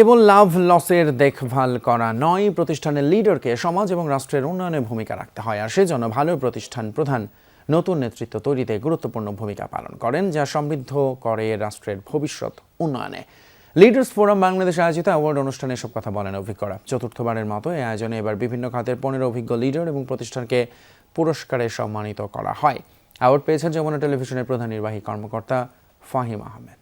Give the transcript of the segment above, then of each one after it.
কেবল লাভ লসের দেখভাল করা নয়, প্রতিষ্ঠানের লিডারকে সমাজ এবং রাষ্ট্রের উন্নয়নে ভূমিকা রাখতে হয়। আর সেজন্য ভালো প্রতিষ্ঠান প্রধান নতুন নেতৃত্ব তৈরিতে গুরুত্বপূর্ণ ভূমিকা পালন করেন, যা সমৃদ্ধ করে রাষ্ট্রের ভবিষ্যৎ উন্নয়নে। লিডার্স ফোরাম বাংলাদেশ আয়োজিত অ্যাওয়ার্ড অনুষ্ঠানে এসব কথা বলেন অভিজ্ঞরা। চতুর্থবারের মতো এই আয়োজনে এবার বিভিন্ন খাতের পনেরো অভিজ্ঞ লিডার এবং প্রতিষ্ঠানকে পুরস্কারে সম্মানিত করা হয়। অ্যাওয়ার্ড পেয়েছেন যমুনা টেলিভিশনের প্রধান নির্বাহী কর্মকর্তা ফাহিম আহমেদ।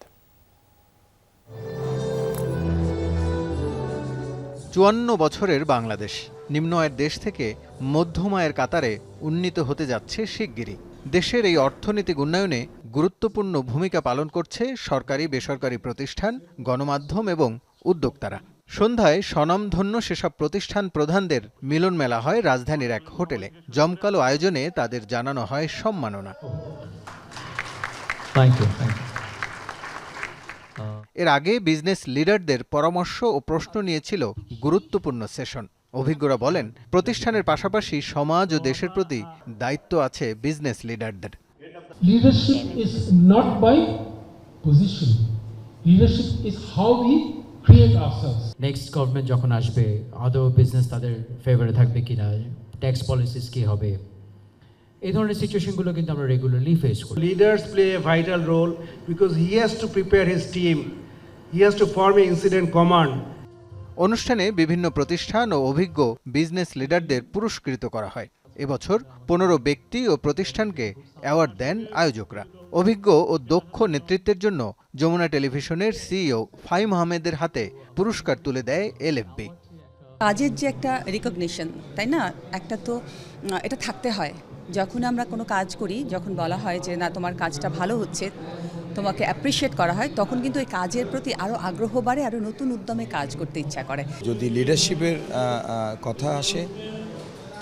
চুয়ান্ন বছরের বাংলাদেশ। নিম্ন আয়ের দেশ থেকে মধ্যম আয়ের কাতারে উন্নীত হতে যাচ্ছে শিগগিরই। দেশের এই অর্থনৈতিক উন্নয়নে গুরুত্বপূর্ণ ভূমিকা পালন করছে সরকারি, বেসরকারি প্রতিষ্ঠান, গণমাধ্যম এবং উদ্যোক্তারা। সন্ধ্যায় স্বনামধন্য সেসব প্রতিষ্ঠান প্রধানদের মিলন মেলা হয় রাজধানীর এক হোটেলে। জমকালো আয়োজনে তাদের জানানো হয় সম্মাননা। এর আগে বিজনেস লিডারদের পরামর্শ ও প্রশ্ন নিয়েছিল গুরুত্বপূর্ণ সেশন অভিজ্ঞরা বলেন প্রতিষ্ঠানের পাশাপাশি সমাজ ও দেশের প্রতি দায়িত্ব আছে বিজনেস লিডারদের Leadership is not by position. Leadership is how we create ourselves. Next government যখন আসবে আদৌ বিজনেস তাদের ফেভারে থাকবে কিনা? ট্যাক্স পলিসিস কি হবে? এই ধরনের সিচুয়েশনগুলো কিন্তু আমরা রেগুলারলি ফেস করি Leaders play a vital role because he has to prepare his team. He has to form an incident command. অনুষ্ঠানে বিভিন্ন প্রতিষ্ঠান ও অভিজ্ঞ বিজনেস লিডারদের পুরস্কৃত করা হয় এবছর পনেরো ব্যক্তি ও প্রতিষ্ঠানকে অ্যাওয়ার্ড দেন আয়োজকরা অভিজ্ঞ ও দক্ষ নেতৃত্বের জন্য যমুনা টেলিভিশনের সিইও ফাইম আহমেদের হাতে পুরস্কার তুলে দেয় এলএফবি কাজের যে একটা রিকগনিশন তাই না? একটা তো এটা থাকতে হয়। যখন আমরা কোনো কাজ করি, যখন বলা হয় যে, না, তোমার কাজটা ভালো হচ্ছে, তোমাকে অ্যাপ্রিসিয়েট করা হয়, তখন কিন্তু এই কাজের প্রতি আরও আগ্রহ বাড়ে আরও নতুন উদ্যমে কাজ করতে ইচ্ছা করে। যদি লিডারশিপের কথা আসে,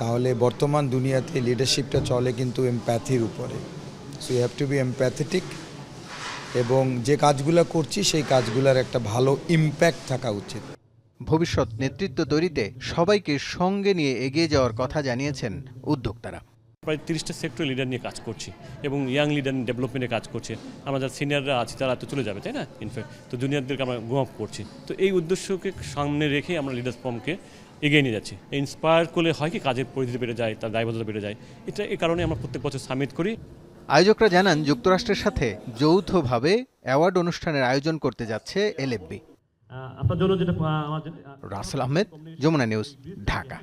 তাহলে বর্তমান দুনিয়াতে লিডারশিপটা চলে কিন্তু এমপ্যাথির উপরে। So you have to be empathetic এবং যে কাজগুলো করছি, সেই কাজগুলোর একটা ভালো ইম্প্যাক্ট থাকা উচিত। ভবিষ্যৎ নেতৃত্ব তৈরিতে সবাইকে সঙ্গে নিয়ে এগিয়ে যাওয়ার কথা জানিয়েছেন উদ্যোক্তারা। প্রায় তিরিশটা সেক্টর লিডার নিয়ে কাজ করছি এবং ইয়াং লিডার ডেভেলপমেন্টে কাজ করছে। আমরা যারা সিনিয়ররা আছি তারা তো চলে যাবে তাই না? ইনফ্যাক্ট তো জুনিয়রদেরকে আমরা গ্রো আপ করছি। তো এই উদ্দেশ্যকে সামনে রেখে আমরা লিডার্স ফর্মকে এগিয়ে নিয়ে যাচ্ছি। ইন্সপায়ার করলে হয় কি কাজের পরিধি বেড়ে যায় তার দায়বদ্ধতা বেড়ে যায় এটা এই কারণে আমরা প্রত্যেক বছর সামিট করি। আয়োজকরা জানান যুক্তরাষ্ট্রের সাথে যৌথভাবে অ্যাওয়ার্ড অনুষ্ঠানের আয়োজন করতে যাচ্ছে এলএফবি। আপনার জন্য যেটা রাসেল আহমেদ যমুনা নিউজ ঢাকা।